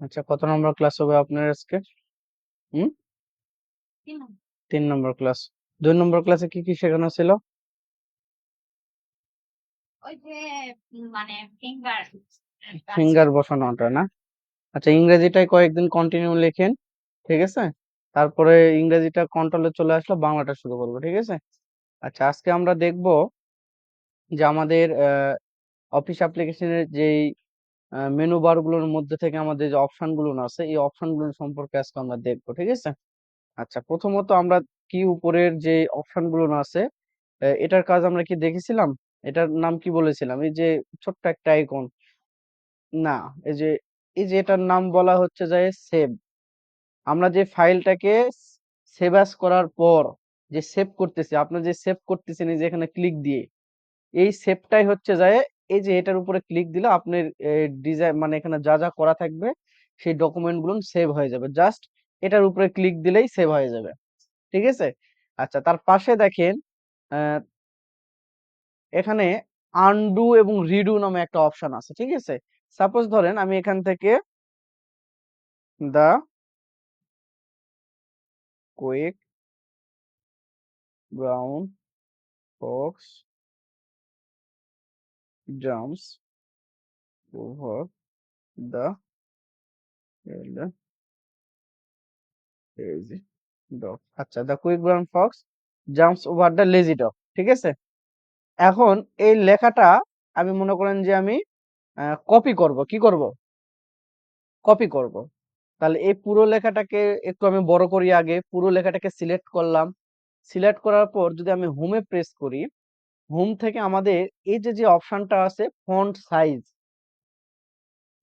আচ্ছা কত নম্বর ক্লাস হবে আপনার আজকে? হুম? তিন নম্বর। ক্লাস। দুই নম্বর ক্লাসে কি কি শেখানো ছিল? ওই যে মানে ফিঙ্গার ফিঙ্গার বসানোটা না? আচ্ছা ইংরেজিটাই কয়েকদিন কন্টিনিউ লেখেন ঠিক আছে? তারপরে ইংরেজিটা কন্ট্রোলে চলে আসলো বাংলাটা শুরু করব ঠিক আছে? আচ্ছা আজকে আমরা দেখব যে আমাদের অফিস অ্যাপ্লিকেশনের যেই মেনু বারগুলোর মধ্যে থেকে আমাদের যে অপশনগুলো আছে, এই অপশনগুলো সম্পর্কে আজকে আমরা দেখব, ঠিক আছে? আচ্ছা প্রথমত আমরা কি উপরের যে অপশনগুলো আছে এটার কাজ আমরা কি দেখেছিলাম? এটার নাম কি বলেছিলাম? এই যে ছোট্ট একটা আইকন না, এই যে এই যে এটার নাম বলা হচ্ছে যে সেভ আমরা যে ফাইলটাকে সেভ অ্যাজ করার পর যে সেভ করতেছি, আপনার যে সেভ করতেছেন এই যে এখানে ক্লিক দিয়ে, এই সেভটাই হচ্ছে যায় এই যে এটার উপরে ক্লিক দিলে আপনার ডিজাইন মানে এখানে যা যা করা থাকবে, সেই ডকুমেন্টগুলো সেভ হয়ে যাবে। জাস্ট এটার উপরে ক্লিক দিলেই সেভ হয়ে যাবে। ঠিক আছে? আচ্ছা তার পাশে দেখেন এখানে আনডু এবং রিডু নামে একটা অপশন আছে। ঠিক আছে? সাপোজ ধরেন আমি এখান থেকে the quick brown fox jumps over the lazy. Dog আচ্ছা the quick brown fox jumps over the lazy dog ঠিক আছে? এখন এই লেখাটা আমি মনে করেন যে আমি কপি করব। কি করব? কপি করব। তাহলে এই পুরো লেখাটাকে একটু আমি বড় করি আগে। পুরো লেখাটাকে সিলেক্ট করলাম। সিলেক্ট করার পর যদি আমি হোমে প্রেস করি হোম থেকে আমাদের এই যে যে অপশনটা আছে ফন্ট সাইজ।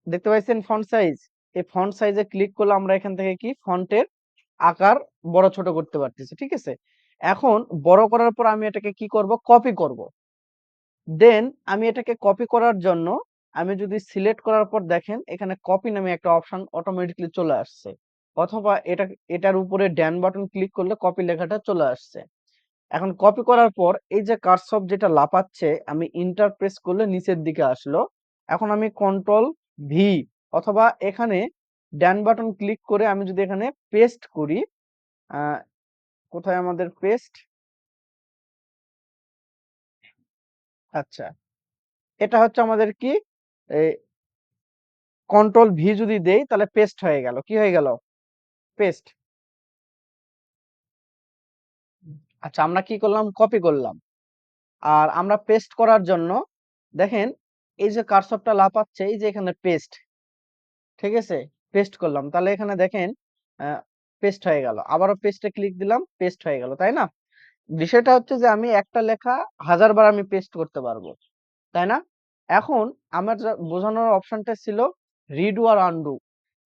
দেখতে পাচ্ছেন ফন্ট সাইজ? এই ফন্ট সাইজে ক্লিক করলে আমরা এখান থেকে কি? ফন্টের আকার বড় ছোট করতে পারতেছি, ঠিক আছে? এখন বড় করার পর আমি এটাকে কি করব? কপি করব। দেন আমি এটাকে কপি করার জন্য আমি যদি সিলেক্ট করার পর দেখেন এখানে কপি নামে একটা অপশন অটোমেটিকলি চলে আসছে। অথবা এটা, এটার উপরে ড্যান বাটন ক্লিক করলে কপি লেখাটা চলে আসছে। এখন কপি করার পর এই যে কার্সর যেটা লাপাচ্ছে আমি ইন্টার প্রেস করলে নিচের দিকে আসলো। এখন আমি কন্ট্রোল ভি অথবা এখানে ড্যান বাটন ক্লিক করে আমি যদি এখানে পেস্ট করি কোথায় আমাদের পেস্ট আচ্ছা এটা হচ্ছে আমাদের কি? কন্ট্রোল ভি যদি দেই তাহলে পেস্ট হয়ে গেল। কি হয়ে গেল? পেস্ট আচ্ছা আমরা কি করলাম? কপি করলাম। আর আমরা পেস্ট করার জন্য, দেখেন, এই যে কারসরটা লাপাচ্ছে এই যে এখানে পেস্ট ঠিক আছে? পেস্ট করলাম। তাহলে এখানে দেখেন পেস্ট হয়ে গেল। আবারও পেস্টে ক্লিক দিলাম পেস্ট হয়ে গেল, তাই না? বিষয়টা হচ্ছে যে আমি একটা লেখা হাজার বার আমি পেস্ট করতে পারব, তাই না? এখন আমার বোঝানোর অপশনটা ছিল রিডু আর আনডু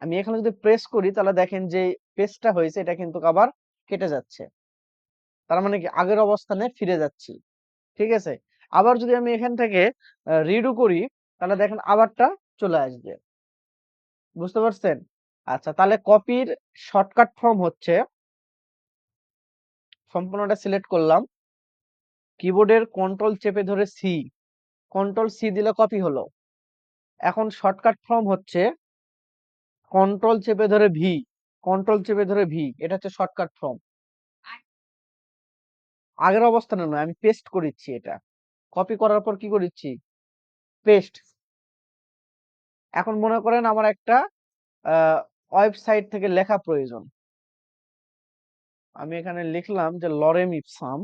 আমি এখানে যদি প্রেস করি, তাহলে দেখেন যে পেস্টটা হয়েছে, এটা কিন্তু আবার কেটে যাচ্ছে। তার মানে কি আগের অবস্থানে ফিরে যাচ্ছি। ঠিক আছে? আবার যদি আমি এখান থেকে রিডু করি, তাহলে দেখেন আবারটা চলে আসবে। বুঝতে পারছেন? আচ্ছা তাহলে কপির শর্টকাট ফর্ম হচ্ছে সম্পূর্ণটা সিলেক্ট করলাম। কিবোর্ডের কন্ট্রোল চেপে ধরে সি কন্ট্রোল সি দিলে কপি হলো। এখন শর্টকাট ফর্ম হচ্ছে কন্ট্রোল চেপে ধরে ভি কন্ট্রোল চেপে ধরে ভি এটা হচ্ছে শর্টকাট ফর্ম আগের অবস্থানে নয়, আমি পেস্ট করিচ্ছি এটা। কপি করার পর কি করিচ্ছি? পেস্ট এখন মনে করেন আমার একটা ওয়েবসাইট থেকে লেখা প্রয়োজন। আমি এখানে লিখলাম যে লরেম ইপসাম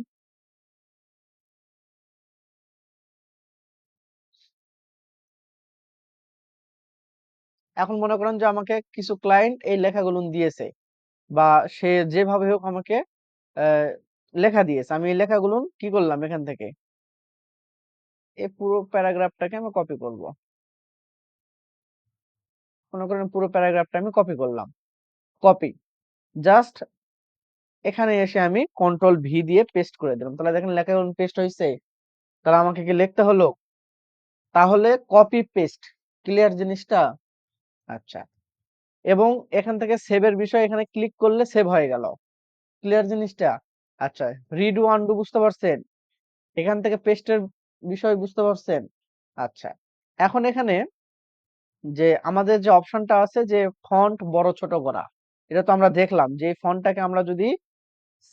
এখন মনে করেন যে আমাকে কিছু ক্লায়েন্ট এই লেখাগুলো দিয়েছে। বা সে যেভাবে হোক আমাকে লেখা দিয়েছে। আমি এই লেখাগুলো কি করলাম এখান থেকে? এই পুরো প্যারাগ্রাফটাকে আমি কপি করব। মনে করেন পুরো প্যারাগ্রাফটা আমি কপি করলাম। কপি জাস্ট এখানে এসে আমি কন্ট্রোল ভি দিয়ে পেস্ট করে দিলাম। তাহলে দেখেন লেখাগুলো পেস্ট হয়েছে তাহলে আমাকে কি লিখতে হলো? তাহলে কপি পেস্ট ক্লিয়ার জিনিসটা? আচ্ছা। এবং এখান থেকে সেভের বিষয় এখানে ক্লিক করলে সেভ হয়ে গেল। ক্লিয়ার জিনিসটা? আচ্ছা রিডু আনডু বুঝতে পারছেন? এখান থেকে পেস্টের বিষয় বুঝতে পারছেন? আচ্ছা এখন এখানে যে আমাদের যে অপশনটা আছে যে ফন্ট বড়, ছোট করা, এটা তো আমরা দেখলাম যে ফন্টটাকে আমরা যদি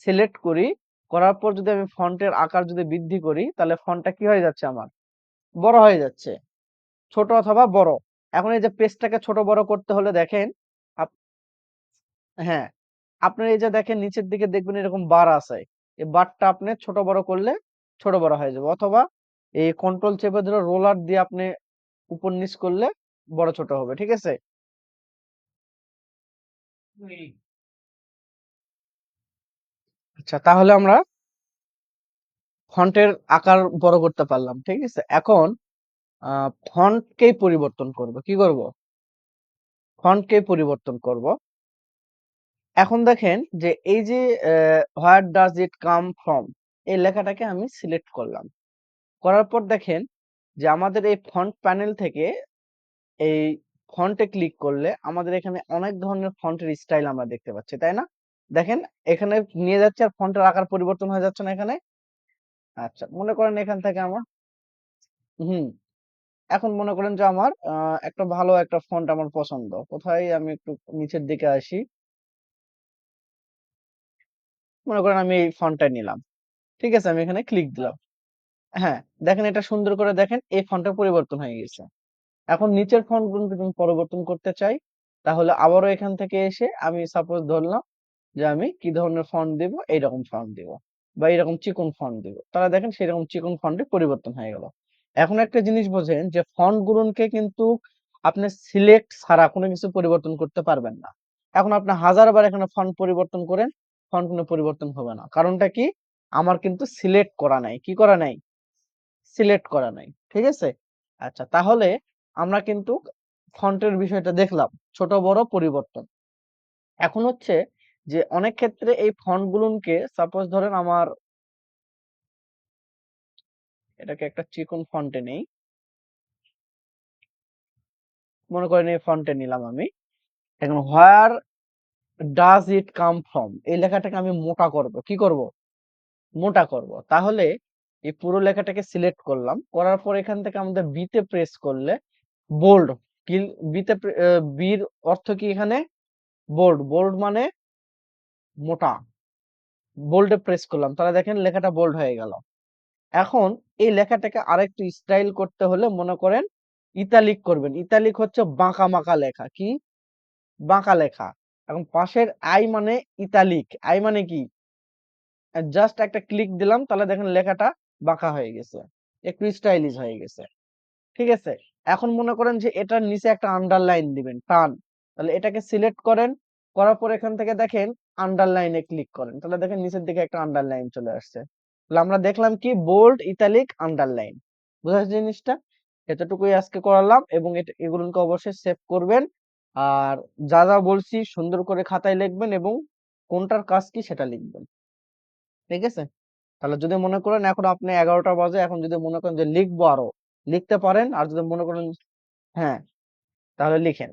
সিলেক্ট করি, করার পর যদি আমি ফন্টের আকার যদি বৃদ্ধি করি, তাহলে ফন্টটা কি হয়ে যাচ্ছে আমার? বড় হয়ে যাচ্ছে। ছোট অথবা বড়। এখন এই যে পেজটাকে ছোট, বড় করতে হলে দেখেন হ্যাঁ আপনার এই যে দেখেন নিচের দিকে দেখবেন এরকম বার আছে। এই বারটা আপনি ছোট বড় করলে ছোট বড় হয়ে যাবে। অথবা এই কন্ট্রোল চেপে ধরে রোলার দিয়ে আপনি উপর নিচ করলে বড় ছোট হবে ঠিক আছে? আচ্ছা তাহলে আমরা ফন্টের আকার বড় করতে পারলাম ঠিক আছে? এখন ফন্টকেই পরিবর্তন করব? কি করব? ফন্টকেই পরিবর্তন করব? এখন দেখেন যে এই যে what does it come from এই লেখাটাকে আমি সিলেক্ট করলাম। করার পর দেখেন যে আমাদের এই ফন্ট প্যানেল থেকে এই ফন্টে ক্লিক করলে আমাদের এখানে অনেক ধরনের ফন্টের স্টাইল আমরা দেখতে পাচ্ছি, তাই না? দেখেন এখানে নিয়ে যাচ্ছে আর ফন্টের আকার পরিবর্তন হয়ে যাচ্ছে না এখানে। আচ্ছা মনে করেন এখান থেকে আমার হুম, এখন মনে করেন যে আমার একটা ভালো একটা ফন্ট আমার পছন্দ। কোথায় আমি একটু নিচের দিকে আসি। মনে করেন আমি এই ফন্টটা নিলাম। ঠিক আছে? আমি এখানে ক্লিক দিলাম। হ্যাঁ দেখেন এটা সুন্দর করে দেখেন এই ফন্টের পরিবর্তন হয়ে গেছে। এখন নিচের ফন্টগুলো যদি পরিবর্তন করতে চাই তাহলে আবারও এখান থেকে এসে আমি সাপোজ ধরলাম যে আমি কি ধরনের ফন্ট দিব? এইরকম ফন্ট দিব বা এরকম চিকন ফন্ট দিব। তাহলে দেখেন সেরকম চিকন ফন্টে পরিবর্তন হয়ে গেল। এখন একটা জিনিস বোঝেন যে ফন্ট গুলোকে কিন্তু আপনি সিলেক্ট ছাড়া কোনো কিছু পরিবর্তন করতে পারবেন না। এখন আপনি হাজার বার এখানে ফন্ট পরিবর্তন করেন ফন্ট কোনো পরিবর্তন হবে না। কারণটা কি? আমার কিন্তু সিলেক্ট করা নাই। কি করা নাই? সিলেক্ট করা নাই। ঠিক আছে? আচ্ছা তাহলে আমরা কিন্তু ফন্টের বিষয়টা দেখলাম। ছোট, বড় পরিবর্তন। এখন হচ্ছে যে, অনেক ক্ষেত্রে এই ফন্ট গুলোকে সাপোজ ধরেন আমার এটাকে একটা চিকন ফন্টে নেই। মনে করেন এই ফন্টে নিলাম আমি। এখন where does it come from এই লেখাটাকে আমি মোটা করব। কি করব? মোটা করব। তাহলে এই পুরো লেখাটাকে সিলেক্ট করলাম। করার পর এখান থেকে আমাদের বিতে প্রেস করলে বোল্ড বিতে বির অর্থ কি এখানে? বোল্ড বোল্ড মানে মোটা। বোল্ডে প্রেস করলাম। তাহলে দেখেন লেখাটা বোল্ড হয়ে গেল। এখন এই লেখাটাকে আরেকটু স্টাইল করতে হলে মনে করেন ইতালিক করবেন। ইতালিক হচ্ছে বাঁকা মাকা লেখা। কি? বাঁকা লেখা। এখন পাশের আই মানে ইতালিক। আই মানে কি? জাস্ট একটা ক্লিক দিলাম, তাহলে দেখেন লেখাটা বাঁকা হয়ে গেছে। একটু স্টাইলিশ হয়ে গেছে। ঠিক আছে? এখন মনে করেন যে এটার নিচে একটা আন্ডারলাইন দিবেন, টান। তাহলে এটাকে সিলেক্ট করেন, করার পর এখান থেকে দেখেন আন্ডারলাইনে ক্লিক করেন। তাহলে দেখেন নিচের দিকে একটা আন্ডারলাইন চলে আসছে। তাহলে আমরা দেখলাম কি? বোল্ড ইতালিক আন্ডারলাইন বোঝা জিনিসটা? এতটুকুই আজকে করালাম এবং এগুলোকে অবশ্যই সেভ করবেন। আর যা যা বলছি সুন্দর করে খাতায় লিখবেন এবং কোনটার কাজ কি সেটা লিখবেন। ঠিক আছে? তাহলে যদি মনে করেন এখন আপনি এগারোটা বাজে, এখন যদি মনে করেন যে লিখব আরও, লিখতে পারেন। আর যদি মনে করেন হ্যাঁ তাহলে লিখেন